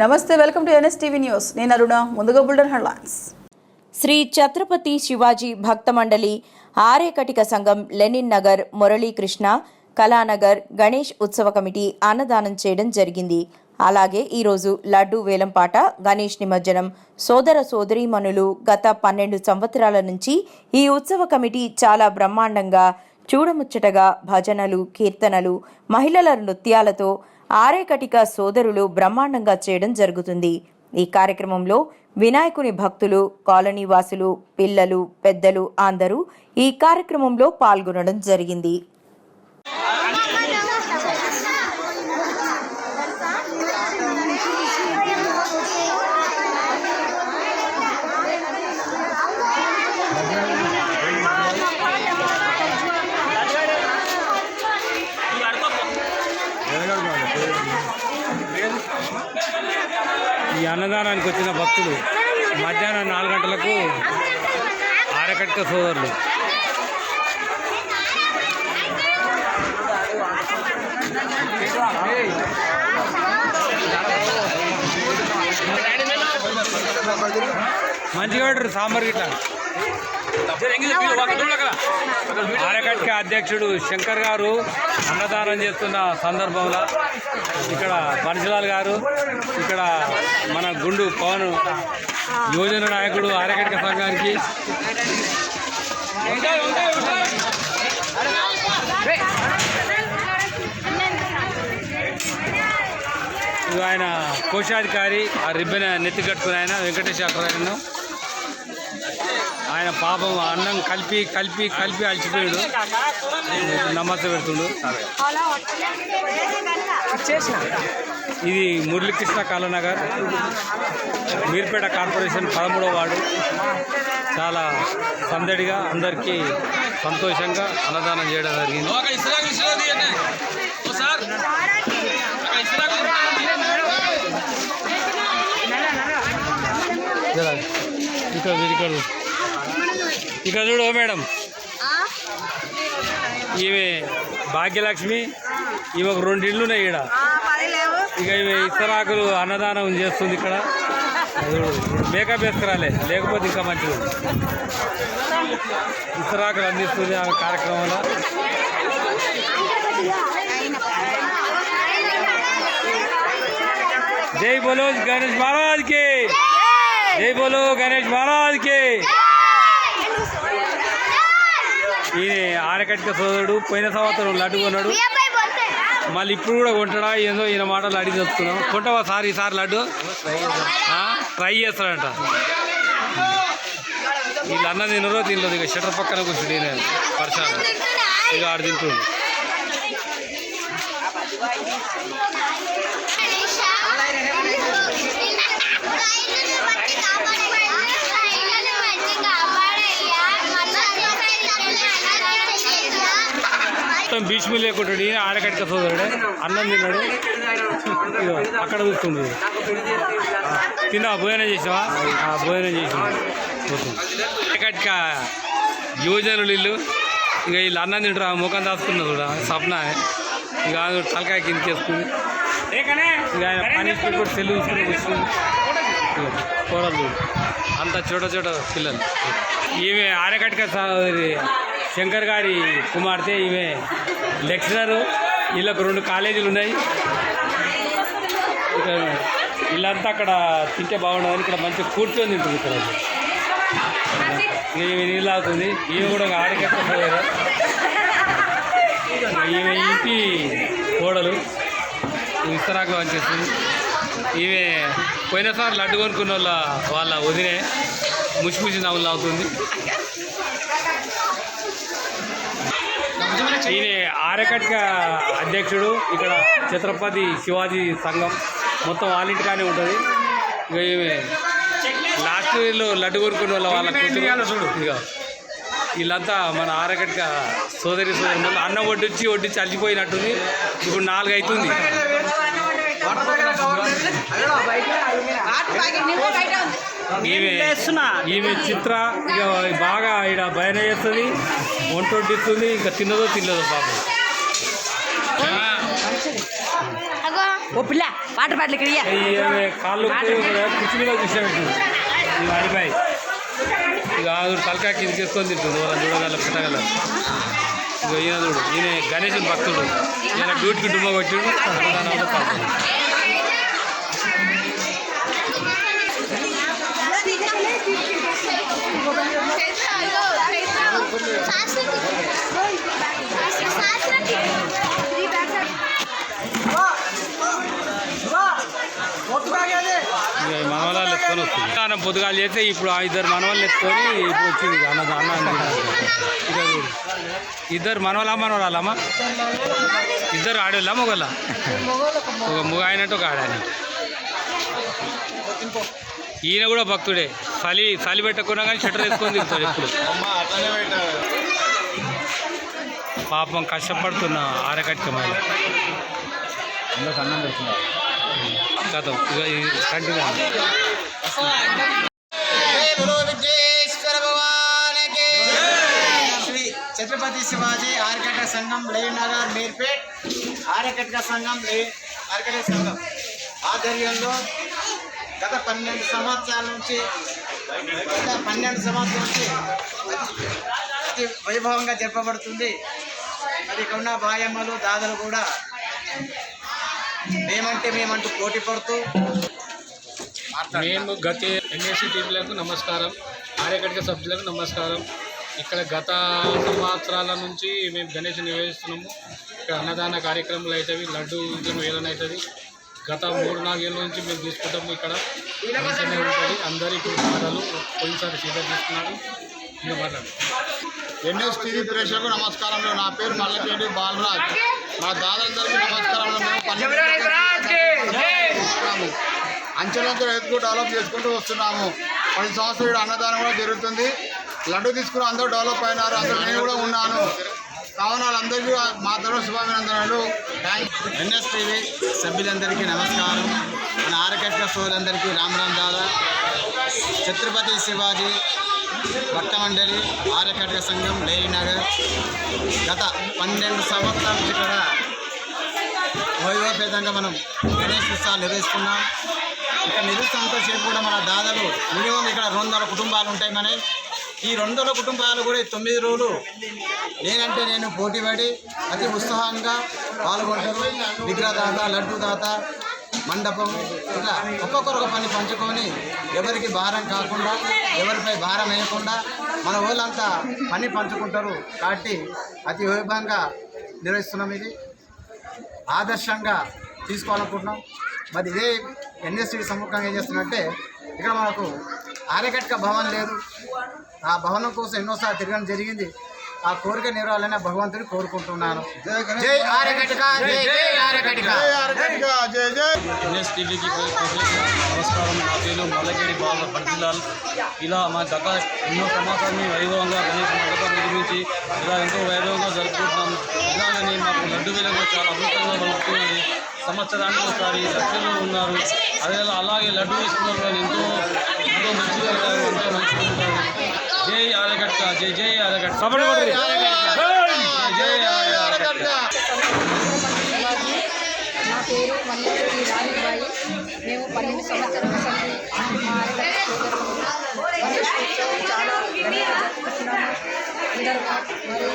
నమస్తే welcome to NSTV news. నేను అరుణ ముందుగా బుల్డన్ హెడ్లైన్స్. శ్రీ ఛత్రపతి శివాజీ భక్త మండలి ఆర్యకటిక సంఘం లెనిన్ నగర్ మురళీకృష్ణ కళానగర్ గణేష్ ఉత్సవ కమిటీ అన్నదానం చేయడం జరిగింది. అలాగే ఈరోజు లడ్డు వేలంపాట గణేష్ నిమజ్జనం సోదర సోదరీమణులు గత పన్నెండు సంవత్సరాల నుంచి ఈ ఉత్సవ కమిటీ చాలా బ్రహ్మాండంగా చూడముచ్చటగా భజనలు కీర్తనలు మహిళల నృత్యాలతో ఆరేకటిక సోదరులు బ్రహ్మాండంగా చేయడం జరుగుతుంది. ఈ కార్యక్రమంలో వినాయకుని భక్తులు కాలనీ వాసులు పిల్లలు పెద్దలు అందరూ ఈ కార్యక్రమంలో పాల్గొనడం జరిగింది. అన్నదానానికి వచ్చిన భక్తులు మధ్యాహ్నం నాలుగు గంటలకు ఆరకట్క సోదరులు. మంచిగా పెట్టరు సాంబార్ గిట్లా. ఆరకట్క అధ్యక్షుడు శంకర్ గారు అన్నదానం చేస్తున్న సందర్భంలో ఇక్కడ బన్సిలాల్ గారు ఇక్కడ మన గుండు పవన్ యువజన నాయకుడు ఆరకట్క సంఘానికి. ఇదిగో ఆయన కోశాధికారి ఆ రిబ్బెన్ నెత్తి కట్టుకుని ఆయన వెంకటేశ్వరరాయను ఆయన పాపం అన్నం కలిపి కలిపి కలిపి అలసిపోయాడు. నమ్మస పెడుతుండు. ఇది మురళీకృష్ణ కాలనగర్ మీర్పేట కార్పొరేషన్ పదమూడవ వార్డు. చాలా సందడిగా అందరికీ సంతోషంగా అన్నదానం చేయడం జరిగింది. ఇక్కడ ఇక్కడ ఇక్కడ చూడు ఓ మేడం ఈమె భాగ్యలక్ష్మి ఈమె ఒక రెండు ఇళ్ళు ఉన్నాయి ఇక్కడ ఇక ఇవి ఇస్తరాకులు అన్నదానం చేస్తుంది ఇక్కడ. మేకప్ వేసుకురాలే లేకపోతే ఇంకా మంచిది. ఇస్తరాకులు అందిస్తుంది ఆ కార్యక్రమంలో. జై బోలో గణేష్ మహారాజ్కి జై బోలో గణేష్ మహారాజ్కి ఈయన ఆనకట్క సోదరుడు పోయిన సంవత్సరం లడ్డు కొన్నాడు. మళ్ళీ ఇప్పుడు కూడా కొంటాడా ఏందో ఈయన మాటలు అడిగి వస్తున్నాం కొంటావా సార్ ఈసారి లడ్డు? ట్రై చేస్తాడంట. వీళ్ళు అన్న తినరో తినలేదు ఇక షటర్ పక్కన కూర్చుండి నేను వర్షాలు ఇక ఆడు తింటుండు. మొత్తం భీష్మి లేకుంటాడు. ఈయన ఆడకట్క సోదరుడు. అన్నం తిన్నాడు. అక్కడ చూస్తుంది తిన్నావా? భోజనం చేసావా? ఆ భోజనం చేసావా మొత్తం ఆడకట్క యువజనులు ఇల్లు. ఇక వీళ్ళు అన్నం తింటారు. ఆ ముఖం దాచుకున్నారు కూడా సప్న. ఇక తలకాయ కింద చేసుకుంది ఇక ఆయన పని కూడా సెల్లు చూసుకుని కోడలు కూరలు అంత చోట చోట పిల్లలు. ఈమె ఆరకట్క సహోదరి శంకర్ గారి కుమార్తె ఈమె లెక్చరరు. వీళ్ళకు రెండు కాలేజీలు ఉన్నాయి. వీళ్ళంతా అక్కడ తింటే బాగుండదని ఇక్కడ మంచిగా కూర్చొని తింటుంది ఇక్కడ. ఈమె నీళ్ళు అవుతుంది ఈమె కూడా ఆరకట్క ఈమె ఇంటి కోడలు. విస్తరాకు పనిచేస్తుంది ఈమె పోయినసారి లడ్డు కొనుక్కున్న వాళ్ళ వాళ్ళ వదినే ముసి ముసి నవ్వులు అవుతుంది ఈయన ఆరకట్క అధ్యక్షుడు ఇక్కడ ఛత్రపతి శివాజీ సంఘం మొత్తం వాళ్ళ ఇంటికానే ఉంటుంది. ఇక ఈమె లాస్ట్ ఇయర్లో లడ్డు కొనుక్కున్న వాళ్ళ వాళ్ళ కూతురు. ఇక వీళ్ళంతా మన ఆరకట్క సోదరి సోదరి అన్నం వడ్డించి వడ్డించి అల్లిపోయినట్టుంది ఇప్పుడు నాలుగు అవుతుంది ఈమె చిత్ర ఇక బాగా ఇక్కడ భయన చేస్తుంది. వంట వడ్డిస్తుంది ఇంకా తిన్నదో తినలేదో పాపం. ఓ పిల్ల వాటర్ బాటిల్ ఇక్కడ కాళ్ళు కుర్చీ మీద కూర్చోబెట్టింది అడిపాయి ఇక తలకాయ కిందకేసుకొని తింటుంది వాళ్ళని చూడగల ఈయన చూడు ఈయన గణేశుని భక్తుడు. ఈయన డ్యూటీకి డుమ్మ కొట్టిండు. అన్నదానం వల్ల పాపం. ఇక మనవరాలు ఎత్తుకొని వస్తుంది ఆయన పొద్దుగాలు చేస్తే ఇప్పుడు ఆ ఇద్దరు మనవాళ్ళు ఎత్తుకొని ఇప్పుడు వచ్చింది అన్న అన్న ఇద్దరు మనవలా మనవరాలమ్మా ఇద్దరు ఆడేళ్ళ మొగల ఒక మొగ అయినట్టు ఒక ఆడాలి. ఈయన కూడా భక్తుడే. చలి చలి పెట్టకున్నా కానీ షట్టర్ వేసుకొని తిరుగుతాడు ఎప్పుడు. పాపం కష్టపడుతున్న ఆరకట్క మహిళ. గతం ఇక ఇది కంటిన్యూ శ్రీ ఛత్రపతి శివాజీ ఆర్కట సంఘం లేనగర్ మీర్పేట్ ఆర్కట సంఘం లే ఆర్కట సంఘం ఆధ్వర్యంలో గత పన్నెండు సంవత్సరాల నుంచి గత పన్నెండు సంవత్సరాల నుంచి అతి వైభవంగా జరపబడుతుంది మరి ఇక్కడ బాయమ్మలు దాదలు కూడా మేమంటే మేమంటూ పోటీ పడుతూ. మేము గత ఎన్ఎస్సి టీంలకు నమస్కారం ఆర్యకటిక సభ్యులకు నమస్కారం. ఇక్కడ గత సంవత్సరాల నుంచి మేము గణేష్ నిర్వహిస్తున్నాము ఇక్కడ అన్నదాన కార్యక్రమాలు అవుతాయి లడ్డు విజయం వేలన అవుతుంది. గత మూడు నాలుగేళ్ళ నుంచి మేము తీసుకుంటాము ఇక్కడ. మంచిగానే ఉంటుంది. అందరూ ఇప్పుడు పోయినసారి సీదా తీసుకున్నారు. ఇంకా మాట్లాడు ఎన్ఎస్ టీవీ ప్రేక్షకులకు నమస్కారంలో నా పేరు మల్లపేటి బాలరాజ్. మా దాదాందరికీ నమస్కారంలో మేము అంచెలంచెలు ఎత్తుకు డెవలప్ చేసుకుంటూ వస్తున్నాము. ప్రతి సంవత్సరాలు అన్నదానం కూడా జరుగుతుంది. లడ్డు తీసుకుని అందరూ డెవలప్ అయినారు. అందరూ నేను కూడా ఉన్నాను. కావున వాళ్ళందరికీ మా తరఫు శుభాభినందనలు. ఎన్ఎస్టీవీ ఎన్ఎస్ టీవీ సభ్యులందరికీ నమస్కారం. మన ఆరకట్ల సోదరులందరికీ రామరామ్ దాదా. ఛత్రపతి శివాజీ భక్త మండలి ఆరకట్ల సంఘం లేనగర్ గత పన్నెండు సంవత్సరాల నుంచి కూడా వైభవపేతంగా మనం గణేష్ ఉత్సవాలు నిర్వహిస్తున్నాం. ఇక్కడ నిరుత్సాహంతో సేపు కూడా మన దాదాపు మినిమం ఇక్కడ రెండు వందల కుటుంబాలు ఉంటాయి మన. ఈ రెండు వందల కుటుంబాలు కూడా ఈ తొమ్మిది రోజులు నేనంటే నేను పోటీపడి అతి ఉత్సాహంగా పాల్గొంటారు. విగ్రహదాత లడ్డు దాత మండపం ఇట్లా ఒక్కొక్కరు ఒక పని పంచుకొని ఎవరికి భారం కాకుండా ఎవరిపై భారం వేయకుండా మన వాళ్ళంతా పని పంచుకుంటారు. కాబట్టి అతి వైభవంగా నిర్వహిస్తున్నాం ఇది. ఆదర్శంగా తీసుకోవాలనుకుంటున్నాం. మరి ఇదే ఎన్ఎస్టీ సముఖంగా ఏం చేస్తున్నట్టే ఇక్కడ మనకు ఆర్యకట్క భవన్ లేదు. ఆ భవనం కోసం ఎన్నోసార్లు తిరగడం జరిగింది. ఆ కోరిక నెరవేరాలని భగవంతుని కోరుకుంటున్నాను. జై ఆర్యకట్క జై జై ఆర్యకట్క జై ఆర్కటిక, జై జై ఎన్ఎస్ టీవీకి నమస్కారం. నా పేరు ఇలా మా గత ఎన్నో సంవత్సరాన్ని వైభవంగా గణేష్ మండపం నిర్మించి ఇలా ఎంతో వైభవంగా జరుపుకుంటున్నాం ఇలాగని మాకు లడ్డు వేలంగా చాలా అద్భుతంగా జరుగుతున్నది సంవత్సరానికి ఒకసారి లక్షలు ఉన్నారు. అదే అలాగే లడ్డు వేసుకున్నారు కానీ ఎంతో ఎంతో మంచిగా ఎంతో నా పేరు రాణిబాయి మేము పన్నెండు సంవత్సరాల సంది చాలా ఘనంగా జరుపుకుంటున్నాము. అందరూ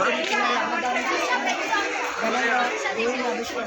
రోజు అన్నదానం ఘనంగా దేవుని అభిషేకం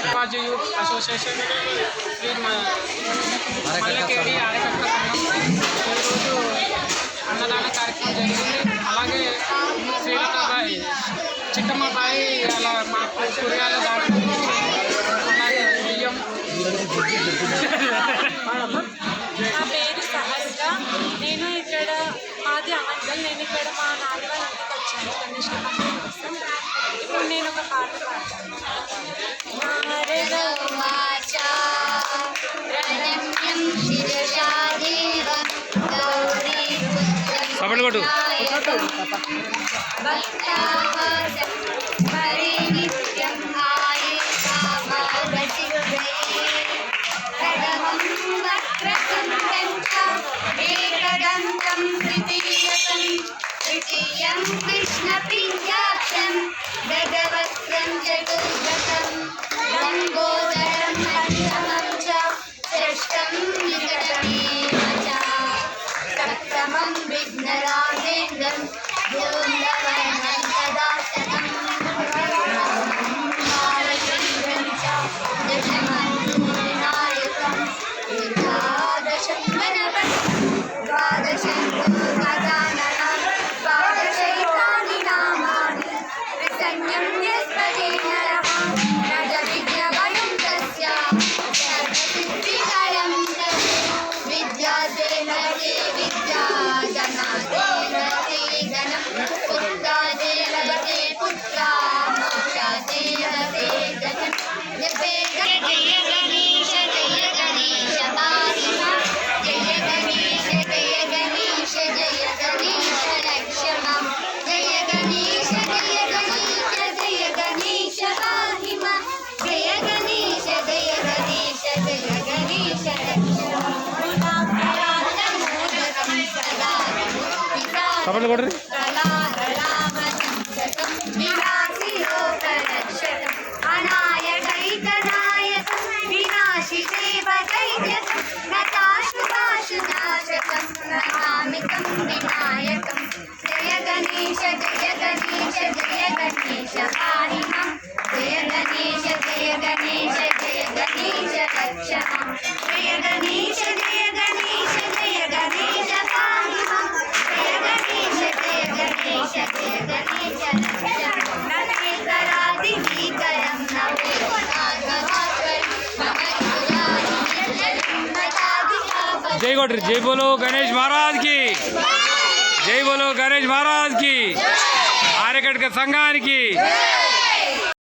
శివాజీ యూత్ అసోసియేషన్ శ్రీ మల్లకేడి ఆడకట్ట సంఘం. ఈరోజు అన్నదాన కార్యక్రమం జరిగింది. అలాగే శ్రీలతాబాయి చిట్టమ్మబాయి అలా మాకు కూరగాయల దాటి అలాగే బియ్యం. నా పేరు సహస్ర. నేను ఇక్కడ మాది అమంగల్ నేను ఇక్కడ మా నాన్న వాళ్ళ ఇంటికి వచ్చాను. గణేష్ సపడు కొట్టు gorri? కొట్టరు. జై బోలో గణేష్ మహారాజ్కి. జై బోలో గణేష్ మహారాజ్కి. ఆర్యకట్క సంఘానికి.